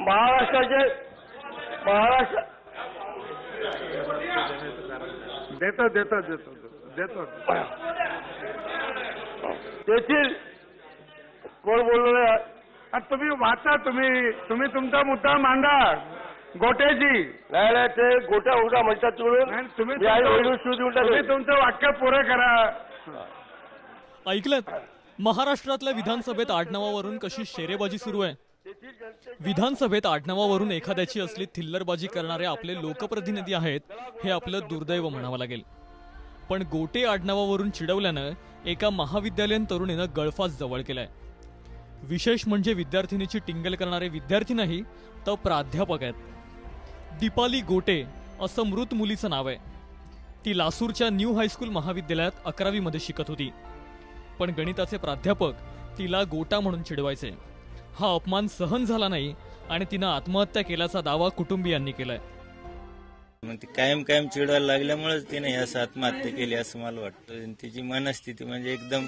महाराष्ट्राचे महाराष्ट्र देतो देतो देतो देतो तेथील कोण बोललो तुम्ही वाचा तुम्ही तुम्ही तुमचा मुद्दा मांडा. गोट्याची. नाही नाही ते गोट्या उलटा म्हणतात तुम्ही. तुम्ही तुमचं वाक्य पुरं करा. ऐकलं महाराष्ट्रातल्या विधानसभेत आडनावावरून कशी शेरेबाजी सुरू आहे? विधानसभेत आडनावावरून एखाद्याची असली थिल्लरबाजी करणारे आपले लोकप्रतिनिधी आहेत हे आपलं दुर्दैव म्हणावं लागेल. पण गोटे आडनावावरून चिडवल्यानं एका महाविद्यालयीन तरुणीनं गळफास जवळ केलाय. विशेष म्हणजे विद्यार्थिनीची टिंगल करणारे विद्यार्थी नाही तर प्राध्यापक आहेत. दीपाली गोटे असं मृत मुलीचं नाव आहे. ती लासूरच्या न्यू हायस्कूल महाविद्यालयात अकरावीमध्ये शिकत होती. पण गणिताचे प्राध्यापक तिला गोटा म्हणून चिडवायचे. हा अपमान सहन झाला नाही आणि तिनं आत्महत्या केल्याचा दावा कुटुंबियांनी केलाय. मग ती कायम कायम चिडवायला लागल्यामुळेच तिने असं आत्महत्या केली असं मला वाटतं. आणि तिची मनस्थिती म्हणजे एकदम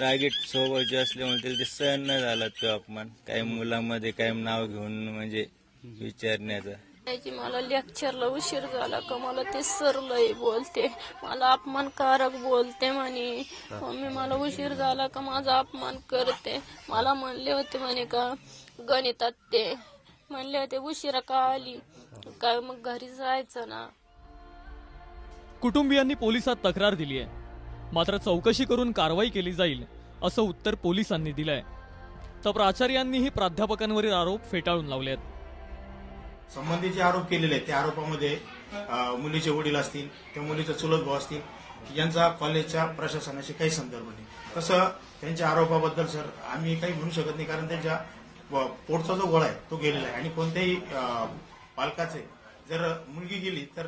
रागीट स्वभावाची असल्यामुळे तिला ते सहन न झाला तो अपमान. कायम मुलामध्ये कायम नाव घेऊन म्हणजे विचारण्याचा. त्याची मला लेक्चरला उशीर झाला का मला ते सर लय बोलते. मला अपमानकारक बोलते म्हणे. मम्मी मला उशीर झाला का माझा अपमान करते. मला म्हणले होते म्हणे का गणितात ते. म्हणले होते उशिरा का आली? काय मग घरी जायचं ना? कुटुंबियांनी पोलिसात तक्रार दिली आहे. मात्र चौकशी करून कारवाई केली जाईल असं उत्तर पोलिसांनी दिलंय. तर प्राचार्यांनीही प्राध्यापकांवरील आरोप फेटाळून लावले आहेत संबंधित जे आरोप केलेले आहेत. त्या आरोपामध्ये मुलीचे वडील असतील त्या मुलीचे चुलत भाऊ असतील यांचा कॉलेजच्या प्रशासनाशी काही संदर्भ नाही. तसं त्यांच्या आरोपाबद्दल सर आम्ही काही म्हणू शकत नाही. कारण त्यांच्या पोटचा जो गोळा आहे तो गेलेला आहे. आणि कोणत्याही पालकाचे जर मुलगी गेली तर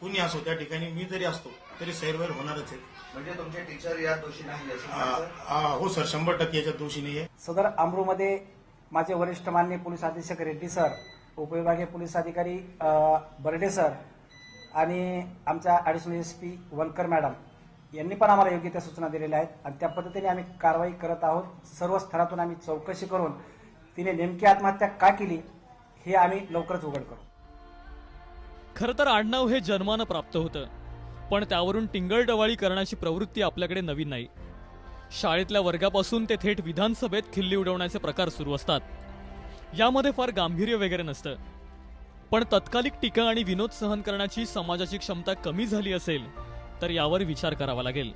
कुणी असो त्या ठिकाणी मी जरी असतो तरी सैरवैर होणारच आहे. म्हणजे तुमचे टीचर या दोषी नाही हो सर शंभर टक्के याच्यात दोषी नाही आहे सदर अमरूमध्ये माझे वरिष्ठ मान्य पोलीस अधीक्षक रेड्डी सर उपविभागीय पोलीस अधिकारी बर्डे सर आणि आमच्या additional S P Wankar madam यांनी पण आम्हाला योग्य त्या सूचना दिलेल्या आहेत आणि त्या पद्धतीने आम्ही कारवाई करत आहोत. सर्व स्तरातून आम्ही चौकशी करून तिने नेमकी आत्महत्या का केली हे आम्ही लवकरच उघड करू. खरं तर आडनाव हे जन्मानं प्राप्त होतं पण त्यावरून टिंगळडवाळी करण्याची प्रवृत्ती आपल्याकडे नवीन नाही. शाळेतल्या वर्गापासून ते थेट विधानसभेत खिल्ली उडवण्याचे प्रकार सुरू असतात. यामध्ये फार गांभीर्य वगैरे नसतं. पण तत्कालिक टीका आणि विनोद सहन करण्याची समाजाची क्षमता कमी झाली असेल तर यावर विचार करावा लागेल.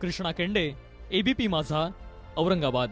कृष्णा केंडे एबीपी माझा औरंगाबाद.